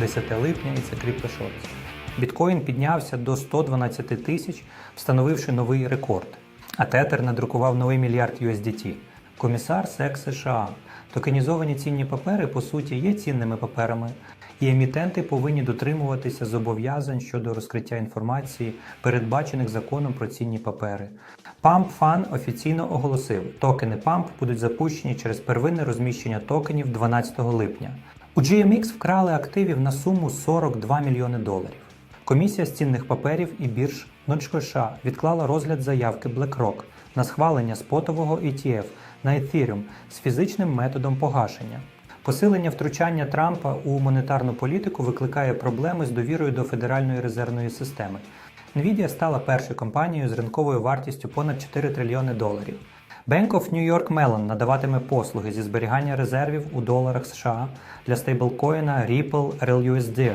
10 липня і це CryptoShorts. Біткоін піднявся до 112 тисяч, встановивши новий рекорд. А Тетер надрукував новий мільярд USDT. Комісар СЕК США. Токенізовані цінні папери по суті є цінними паперами, і емітенти повинні дотримуватися зобов'язань щодо розкриття інформації, передбачених законом про цінні папери. Pump Fund офіційно оголосив, токени Pump будуть запущені через первинне розміщення токенів 12 липня. У GMX вкрали активів на суму 42 мільйони доларів. Комісія з цінних паперів і бірж США відклала розгляд заявки BlackRock на схвалення спотового ETF на Ethereum з фізичним методом погашення. Посилення втручання Трампа у монетарну політику викликає проблеми з довірою до Федеральної резервної системи. Nvidia стала першою компанією з ринковою вартістю понад 4 трильйони доларів. Bank of New York Mellon надаватиме послуги зі зберігання резервів у доларах США для стейблкоїна Ripple RLUSD.